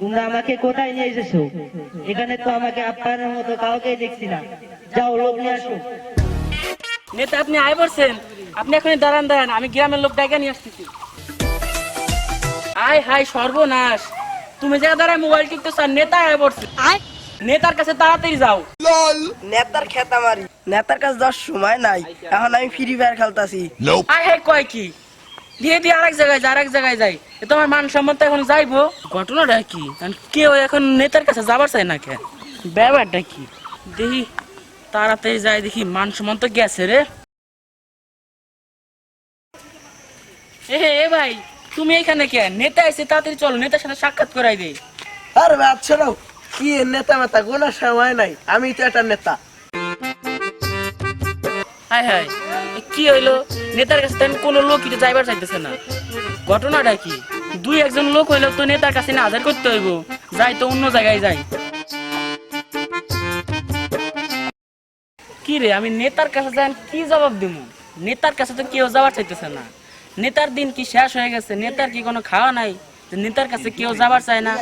তোমরা আমাকে কোথায় নিয়ে এসেছ? এখানে তো আমাকে আপ্যায়নের মতো কাউকে দেখছি না। যাও লোক নিয়ে আসো। নেতা আপনি আয় পড়ছেন আপনি এখন দাঁড়ান দাঁড়ান। আমি গ্রামের লোক ডাইকা নিয়ে আসতেছি। আয় হাই সর্বনাশ। তুমি যা দাঁড়ায় মোবাইল টিপতেছ আর নেতা আয় পড়ছে নেতার কাছে তাড়াতাড়ি যাও। নেতার খেতা মারি নেতার কাছে যাওয়ার সময় নাই। এখন আমি ফ্রি ফায়ার খেলতাছি। আয় হাই কয় কি? দিয়ে দিয়ে আরেক জায়গায় যায় আরেক জায়গায় যাই এ তোমার মান সম্মান তো এখন যাইবো। ঘটনাটা কি? কারণ কেউ এখন নেতার কাছে যাবার চাই না কে ব্যাপারটা কি? দেখি তাড়াতাড়ি যাই দেখি মান সম্মান তো গেছে রে। এ হে, এ ভাই তুমি এখানে কে? নেতা এসে তাড়াতাড়ি চলো নেতার সাথে সাক্ষাৎ করাই দে আরে বাচ্চা রাও কি নেতা মেতা? কোনো সময় নাই। আমি তো একটা নেতা। হাই হাই কি হইল? নেতার কাছে তেমন কোনো লোক কিছু যাইবার চাইতেছে না। ঘটনাটা কি? দুই একজন লোক হইল তো নেতার কাছে না হাজার করতে হইব। যাই তো অন্য জায়গায় যাই। কি রে, আমি নেতার কাছে যাই কি জবাব দিব নেতার কাছে তো কেউ যাওয়ার চাইতেছে না। নেতার দিন কি শেষ হয়ে গেছে? নেতার কি কোনো খাওয়া নাই? যে নেতার কাছে কেউ যাবার চায় না।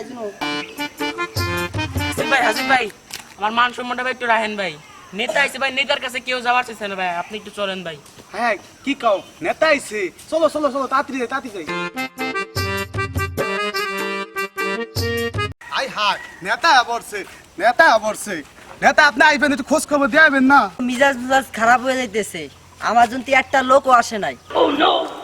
ভাই, হাসিফ ভাই, আমার মান সম্মানটা ভাই একটু রাখেন ভাই। নেতা আইছে ভাই নেতার কাছে কেউ যাওয়ার চাইছে না ভাই আপনি একটু চলেন ভাই। হ্যাঁ কি কাও? নেতা আইছে। চলো চলো চলো তাড়াতাড়ি যাই তাড়াতাড়ি যাই। আই হাই নেতা পড়ছে নেতা পড়ছে নেতা আপনি আইবেন একটু খোঁজ খবর দিয়াবেন না। মিজাজ মিজাজ খারাপ হয়ে যাইতেছে। আমার জন্য একটা লোকও আসে নাই।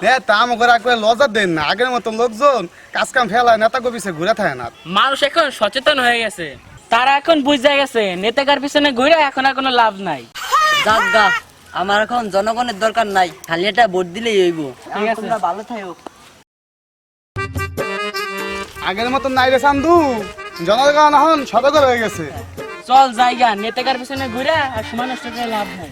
নেতা আমাকে রাখবে লজা দেন না। আগের মতো লোকজন কাজ কাম ফেলায় নেতা কবিছে ঘুরে থাকে না। মানুষ এখন সচেতন হয়ে গেছে। তারা এখন বুঝে গেছে নেতাকার পিছনে ঘুরে এখন আর কোনো লাভ নাই। যাক গা আমার এখন জনগণের দরকার নাই খালি এটা ভোট দিলেই হইব। ঠিক আছে। তোমরা ভালো থাকো। আগের মতো নাই রে সান্দু জনগণ এখন সতর্ক হয়ে গেছে। চল জায়গা নেতাকার পিছনে ঘুরে আর সময় নষ্ট করে লাভ নাই।